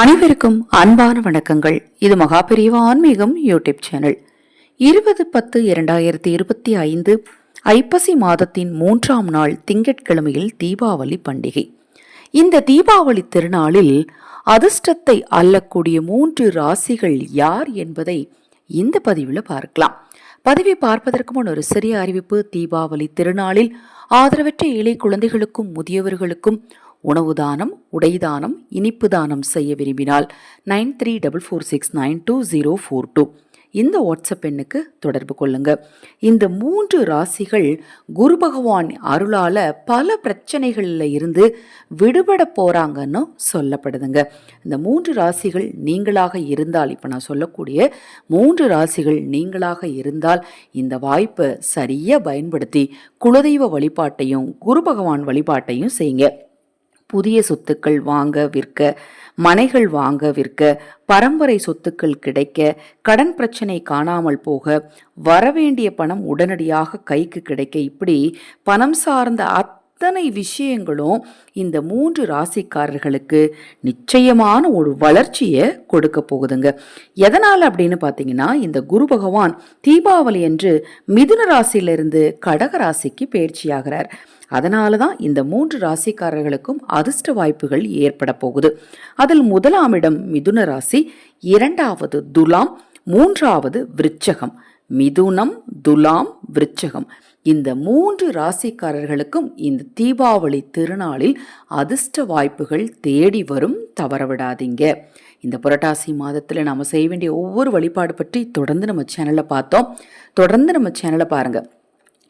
அனைவருக்கும் அன்பான வணக்கங்கள். இது மகாபெரிவ ஆன்மீகம் யூடியூப் சேனல். இருபது பத்து இரண்டாயிரத்தி இருபத்தி ஐந்து ஐப்பசி மாதத்தின் மூன்றாம் நாள் திங்கட்கிழமையில் தீபாவளி பண்டிகை. இந்த தீபாவளி திருநாளில் அதிர்ஷ்டத்தை அல்லக்கூடிய மூன்று ராசிகள் யார் என்பதை இந்த பதிவில் பார்க்கலாம். பதிவை பார்ப்பதற்கு முன் ஒரு சிறிய அறிவிப்பு. தீபாவளி திருநாளில் ஆதரவற்ற இளை குழந்தைகளுக்கும் முதியவர்களுக்கும் உணவு தானம் உடை தானம் இனிப்பு தானம் செய்ய விரும்பினால் nine three double four six nine two zero four two. இந்த வாட்ஸ்அப் எண்ணுக்கு தொடர்பு கொள்ளுங்க. இந்த மூன்று ராசிகள் குரு பகவான் அருளால பல பிரச்சனைகளில் இருந்து விடுபட போறாங்கன்னு சொல்லப்படுதுங்க. இந்த மூன்று ராசிகள் நீங்களாக இருந்தால் இப்போ நான் சொல்லக்கூடிய மூன்று ராசிகள் நீங்களாக இருந்தால் இந்த வாய்ப்பை சரியாக பயன்படுத்தி குலதெய்வ வழிபாட்டையும் குரு பகவான் வழிபாட்டையும் செய்யுங்க. புதிய சொத்துக்கள் வாங்க விற்க மனைகள் வாங்க விற்க பரம்பரை சொத்துக்கள் கிடைக்க கடன் பிரச்சனை காணாமல் போக வரவேண்டிய பணம் உடனடியாக கைக்கு கிடைக்க இப்படி பணம் சார்ந்த அத்தனை விஷயங்களும் இந்த மூன்று ராசிக்காரர்களுக்கு நிச்சயமான ஒரு வளர்ச்சியை கொடுக்க போகுதுங்க. எதனால் அப்படின்னு பார்த்தீங்கன்னா இந்த குரு பகவான் தீபாவளி என்று மிதுன ராசியிலிருந்து கடக ராசிக்கு பயிற்சியாகிறார் அதனால தான் இந்த மூன்று ராசிக்காரர்களுக்கும் அதிர்ஷ்ட வாய்ப்புகள் ஏற்பட போகுது. அதில் முதலாம் இடம் மிதுன ராசி இரண்டாவது துலாம் மூன்றாவது விருச்சகம். மிதுனம் துலாம் விருச்சகம். இந்த மூன்று ராசிக்காரர்களுக்கும் இந்த தீபாவளி திருநாளில் அதிர்ஷ்ட வாய்ப்புகள் தேடி வரும். தவறவிடாதீங்க. இந்த புரட்டாசி மாதத்தில் நாம் செய்ய வேண்டிய ஒவ்வொரு வழிபாடு பற்றி தொடர்ந்து நம்ம சேனலில் பார்த்தோம். தொடர்ந்து நம்ம சேனலை பாருங்கள்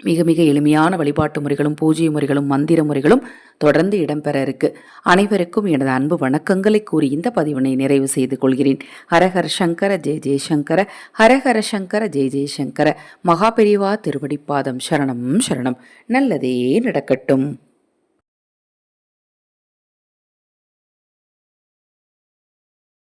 மிக மிக எளிமையான வழிபாட்டு முறைகளும் பூஜை முறைகளும் மந்திர முறைகளும் தொடர்ந்து இடம்பெற இருக்கு. அனைவருக்கும் எனது அன்பு வணக்கங்களை கூறி இந்த பதிவினை நிறைவு செய்து கொள்கிறேன். ஹரஹர சங்கர ஜெய ஜெயசங்கர ஹரஹர சங்கர ஜெய ஜெயசங்கர மகாபெரிவா திருவடிப்பாதம் சரணம் சரணம். நல்லதே நடக்கட்டும்.